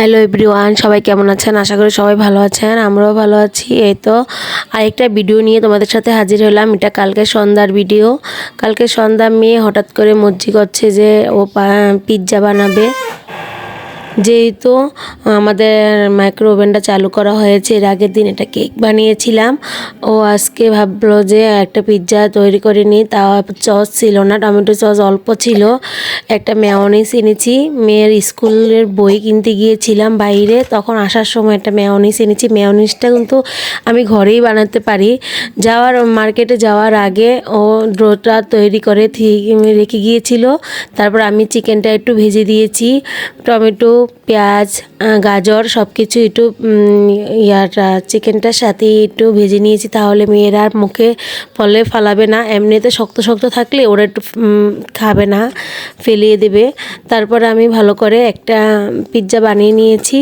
Hello everyone, সবাই কেমন আছেন? আশা করি সবাই ভালো আছেন, আমরাও ভালো আছি। এই তো আরেকটা ভিডিও নিয়ে তোমাদের সাথে হাজির হলাম। এটা কালকে সন্ধ্যার ভিডিও। কালকে সন্ধ্যা মেয়ে হঠাৎ করে মর্জি করছে যে ও পিৎজা বানাবে। যেহেতু আমাদের মাইক্রো ওভেনটা চালু করা হয়েছে, এর আগের দিন এটা কেক বানিয়েছিলাম। ও আজকে ভাবলো যে একটা পিৎজা তৈরি করে নিই তা সস ছিল না, টমেটো সস অল্প ছিল। একটা মেয়নিস এনেছি, মেয়ের স্কুলের বই কিনতে গিয়েছিলাম বাইরে, তখন আসার সময় একটা মেয়নিস এনেছি। মেয়নিসটা কিন্তু আমি ঘরেই বানাতে পারি। যাওয়ার মার্কেটে যাওয়ার আগে ও ড্রোটা তৈরি করে রেখে গিয়েছিল। তারপর আমি চিকেনটা একটু ভেজে দিয়েছি, টমেটো পেঁয়াজ গাজর সব কিছু একটু ইয়াটা, চিকেনটার সাথে একটু ভেজে নিয়েছি তাহলে মেয়েরা আর মুখে ফলে ফালাবে না। এমনিতে শক্ত শক্ত থাকলে ওরা একটু খাবে না, ফেলিয়ে দেবে। তারপরে আমি ভালো করে একটা পিৎজা বানিয়ে নিয়েছি।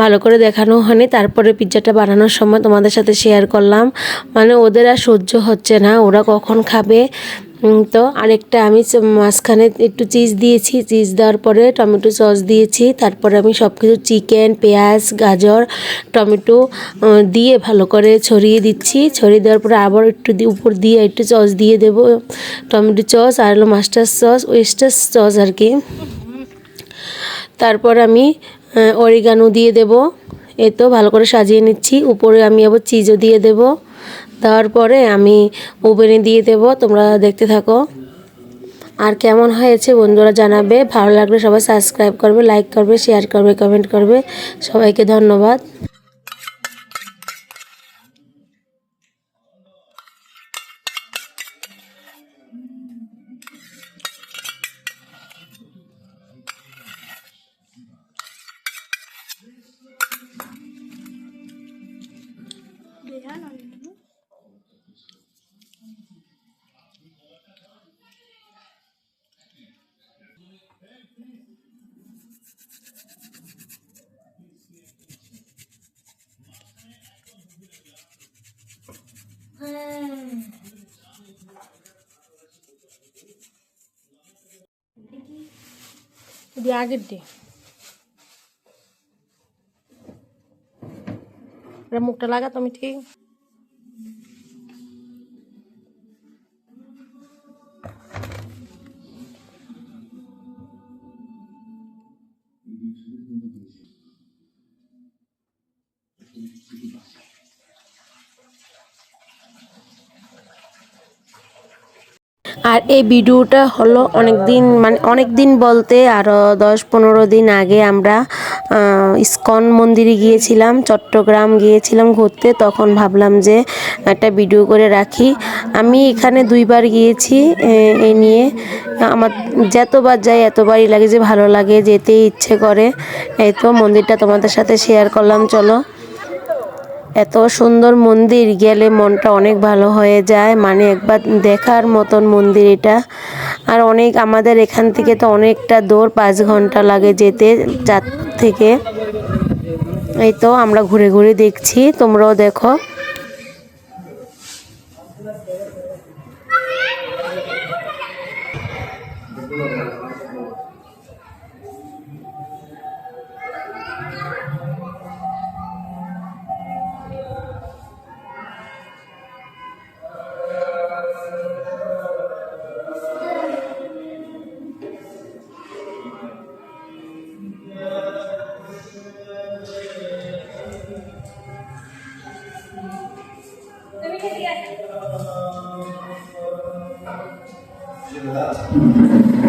ভালো করে দেখানো হয়নি, তারপরে পিৎজাটা বানানোর সময় তোমাদের সাথে শেয়ার করলাম। মানে ওদের আর সহ্য হচ্ছে না, ওরা কখন খাবে? তো আরেকটা আমি মাঝখানে একটু চিজ দিয়েছি। চিজ দেওয়ার পরে টমেটো সস দিয়েছি। তারপরে আমি সব কিছু চিকেন পেঁয়াজ, গাজর, টমেটো দিয়ে ভালো করে ছড়িয়ে দিচ্ছি। ছড়িয়ে দেওয়ার পরে আবার একটু উপর দিয়ে একটু সস দিয়ে দেব। টমেটো সস আর হলো মাস্টার সস ওয়েস্টার সস আর কি। তারপর আমি অরিগানো দিয়ে দেব। এ তো ভালো করে সাজিয়ে নিচ্ছি। উপরে আমি আবার চিজও দিয়ে দেব। দেওয়ার পরে আমি ওভেনে দিয়ে দেব, তোমরা দেখতে থাকো। আর কেমন হয়েছে বন্ধুরা জানাবে, ভালো লাগলে সবাই সাবস্ক্রাইব করবে লাইক করবে শেয়ার করবে কমেন্ট করবে। সবাইকে ধন্যবাদ। দিয়ে আগের দিয়ে এটা মুখটা লাগা তুমি আর এই ভিডিওটা হলো অনেক দিন মানে অনেক দিন বলতে আরও দশ পনেরো দিন আগে আমরা ইস্কন মন্দিরে গিয়েছিলাম, চট্টগ্রাম গিয়েছিলাম ঘুরতে, তখন ভাবলাম যে একটা ভিডিও করে রাখি। আমি এখানে দুইবার গিয়েছি এই নিয়ে। আমার যতবার যাই, এতবারই লাগে যে ভালো লাগে যেতে ইচ্ছে করে। এই তো মন্দিরটা তোমাদের সাথে শেয়ার করলাম, চলো। এত সুন্দর মন্দির গেলে মনটা অনেক ভালো হয়ে যায়। মানে একবার দেখার মতন মন্দির এটা। আর অনেক আমাদের এখান থেকে তো অনেকটা দূর, পাঁচ ঘণ্টা লাগে যেতে চার থেকে। এই তো আমরা ঘুরে ঘুরে দেখছি, তোমরাও দেখো। Give it that.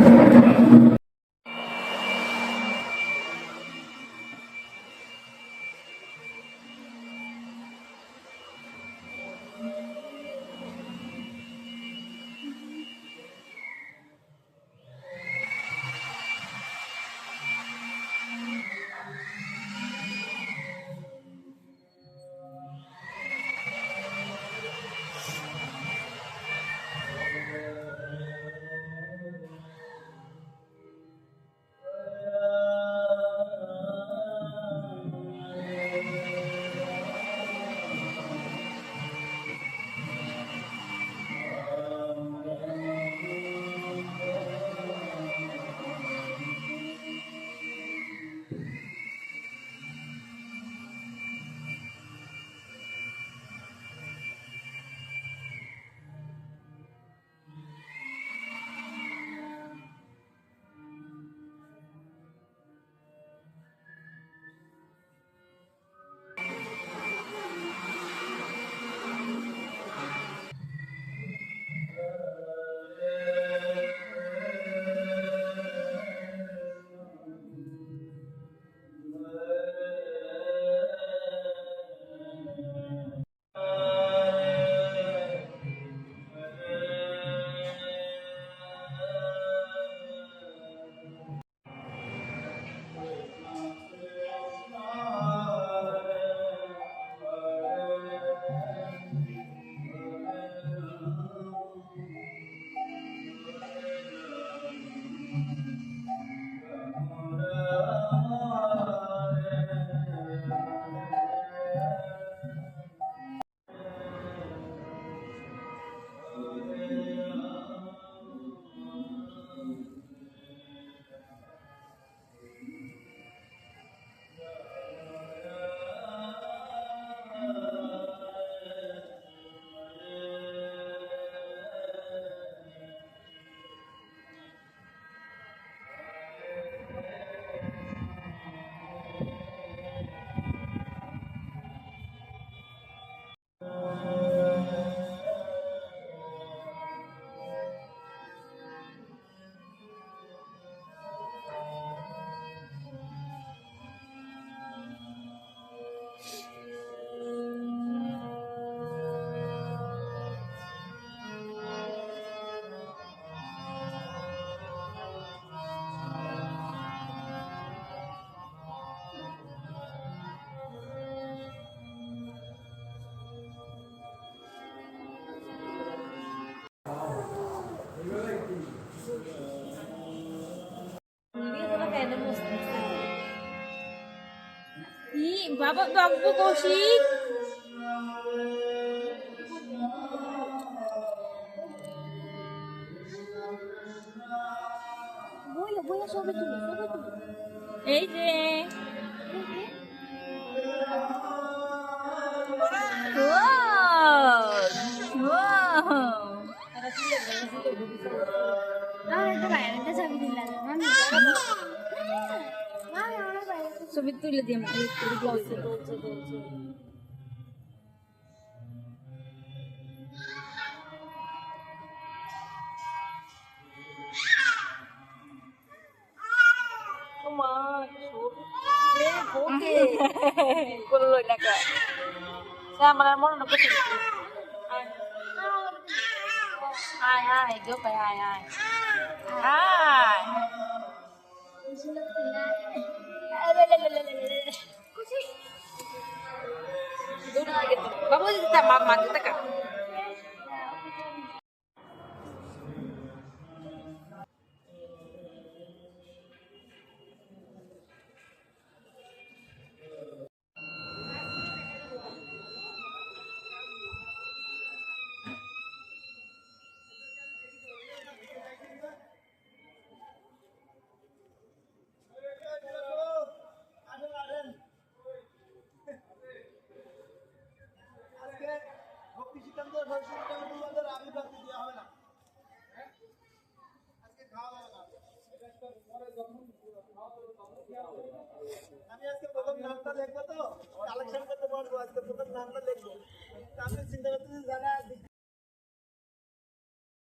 কি বাবা বাবু কৌশিক বইলো বইলো ছবি তুলো ছবি তুলো এই যে আমার একটা বাইরে একটা ছবি দিলাম মামি মামি আমার বাইরে একটা ছবি তুলে দিয়ে আমাকে Ai ai, deu pai ai ai. Ai. Babu kita mama आज का टोटल मामला लेख. लो आपने चिंता